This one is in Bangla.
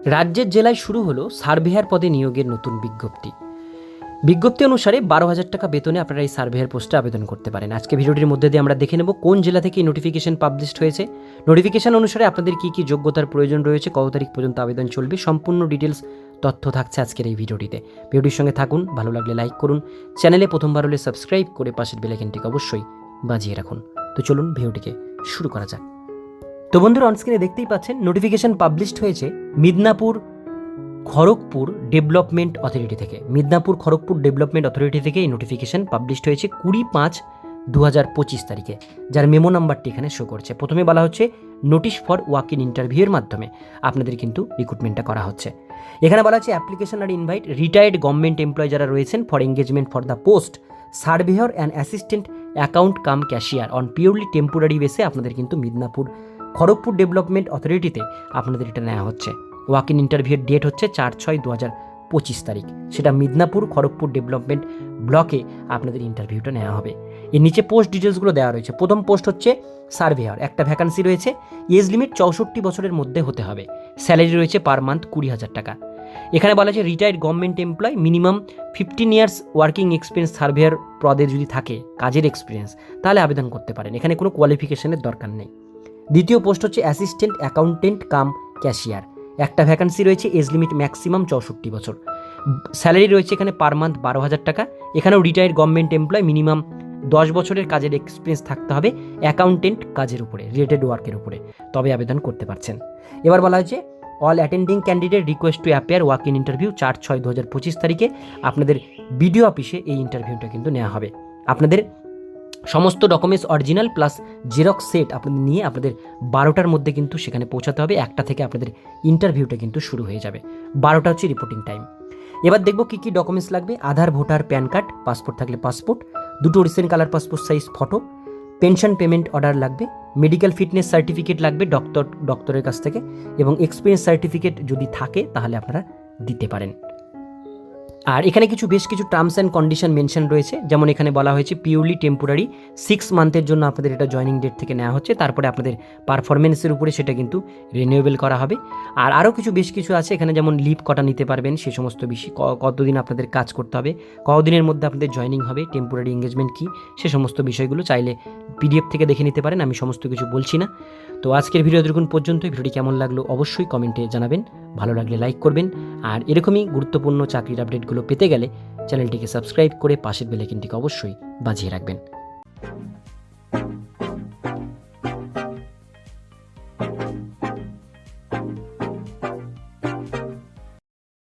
রাজ্যের জেলায় শুরু হলো সার্ভেয়ার পদে নিয়োগের নতুন বিজ্ঞপ্তি। বিজ্ঞপ্তি অনুসারে বারো হাজার টাকা বেতনে আপনারা এই সার্ভেয়ার পোস্টে আবেদন করতে পারেন। আজকে ভিডিওটির মধ্যে দিয়ে আমরা দেখে নেব কোন জেলা থেকে নোটিফিকেশন পাবলিশড হয়েছে। নোটিফিকেশন অনুসারে আপনাদের কী কী যোগ্যতার প্রয়োজন রয়েছে, কত তারিখ পর্যন্ত আবেদন চলবে, সম্পূর্ণ ডিটেলস তথ্য থাকছে আজকের এই ভিডিওটিতে। ভিডিওটির সঙ্গে থাকুন, ভালো লাগলে লাইক করুন চ্যানেলে প্রথমবার হলে সাবস্ক্রাইব করে পাশের বেলাইকেনটিকে অবশ্যই বাজিয়ে রাখুন। তো চলুন ভিডিওটিকে শুরু করা যাক। তো বন্ধুরা অনস্ক্রিনে দেখতেই পাচ্ছেন নোটিফিকেশন পাবলিশড হয়েছে মিদনাপুর খড়গপুর ডেভেলপমেন্ট অথরিটি থেকে। মিদনাপুর খড়গপুর ডেভেলপমেন্ট অথরিটি থেকে এই নোটিফিকেশন পাবলিশড হয়েছে কুড়ি পাঁচ দু হাজার পঁচিশ তারিখে, যার মেমো নাম্বারটি এখানে শো করছে। প্রথমে বলা হচ্ছে নোটিশ ফর ওয়াক ইন ইন্টারভিউয়ের মাধ্যমে আপনাদের কিন্তু রিক্রুটমেন্টটা করা হচ্ছে। এখানে বলা হচ্ছে application are invite retired government employee যারা রয়েছেন for engagement for the post surveyor and assistant account cum cashier on purely temporary বেসে আপনাদের কিন্তু মিদনাপুর খড়গপুর ডেভেলপমেন্ট অথরিটিতে আপনাদের এটা নেওয়া হচ্ছে। ওয়াক ইন ইন্টারভিউয়ের ডেট হচ্ছে চার ছয় দু হাজার পঁচিশ তারিখ। সেটা মিদনাপুর খড়গপুর ডেভেলপমেন্ট ব্লকে আপনাদের ইন্টারভিউটা নেওয়া হবে। এর নিচে পোস্ট ডিটেলসগুলো দেওয়া রয়েছে। প্রথম পোস্ট হচ্ছে সার্ভেয়ার একটা ভ্যাকান্সি রয়েছে। এজ লিমিট চৌষট্টি বছরের মধ্যে হতে হবে। স্যালারি রয়েছে পার মান্থ কুড়ি হাজার টাকা। এখানে বলা আছে retired government employee minimum fifteen years working experience surveyor পদে যদি থাকে, কাজের এক্সপিরিয়েন্স তাহলে আবেদন করতে পারেন। এখানে কোনো কোয়ালিফিকেশনের দরকার নেই। দ্বিতীয় পোস্ট হচ্ছে অ্যাসিস্ট্যান্ট অ্যাকাউন্টেন্ট কাম ক্যাশিয়ার। একটা ভ্যাকান্সি রয়েছে এজ লিমিট ম্যাক্সিমাম চৌষট্টি বছর। স্যালারি রয়েছে এখানে পার মান্থ বারো হাজার টাকা। এখানেও রিটায়ার্ড গভর্নমেন্ট এমপ্লয় মিনিমাম দশ বছরের কাজের এক্সপিরিয়েন্স থাকতে হবে অ্যাকাউন্টেন্ট কাজের উপরে, রিলেটেড ওয়ার্কের উপরে। তবে আবেদন করতে পারছেন। এবার বলা হয়েছে, all attending candidate request to appear walk in interview চার ছয় দু হাজার পঁচিশ তারিখে। আপনাদের বিডিও অফিসে এই ইন্টারভিউটা কিন্তু নেওয়া হবে। আপনাদের সমস্ত documents original plus xerox set আপনাদের নিয়ে আপনাদের বারোটার মধ্যে কিন্তু সেখানে পৌঁছাতে হবে। একটা থেকে আপনাদের ইন্টারভিউটা কিন্তু শুরু হয়ে যাবে। বারোটা হচ্ছে রিপোর্টিং টাইম এবার দেখব কী কী ডকুমেন্টস লাগবে। Aadhaar, voter, PAN card passport থাকলে পাসপোর্ট দুটো recent colour passport size photo pension payment order লাগবে মেডিকেল ফিটনেস সার্টিফিকেট লাগবে ডক্টর ডক্টরের কাছ থেকে, এবং এক্সপিরিয়েন্স সার্টিফিকেট যদি থাকে তাহলে আপনারা দিতে পারেন। আর এখানে কিছু বেশ কিছু টার্মস অ্যান্ড কন্ডিশন মেনশন রয়েছে। যেমন এখানে বলা হয়েছে পিওরলি টেম্পোরারি সিক্স মান্থের জন্য আপনাদের এটা জয়নিং ডেট থেকে নেওয়া হচ্ছে। তারপরে আপনাদের পারফরমেন্সের উপরে সেটা কিন্তু রিনিউয়েবল করা হবে। আর আরও কিছু বেশ কিছু আছে, এখানে যেমন লিভ কটা নিতে পারবেন, সে সমস্ত বিষয় কতদিন আপনাদের কাজ করতে হবে কতদিনের মধ্যে আপনাদের জয়নিং হবে টেম্পোরারি এঙ্গেজমেন্ট কী, সে সমস্ত বিষয়গুলো চাইলে পিডিএফ থেকে দেখে নিতে পারেন, আমি সমস্ত কিছু বলছি না। তো আজকের ভিডিও দেখুন পর্যন্ত ভিডিওটি কেমন লাগল অবশ্যই কমেন্টে জানাবেন। ভালো লাগলে লাইক করবেন। আর এরকমই গুরুত্বপূর্ণ চাকরির আপডেটগুলো পেতে গেলে চ্যানেলটিকে সাবস্ক্রাইব করে পাশের বেলাইকিনটিকে অবশ্যই বাজিয়ে রাখবেন। thank you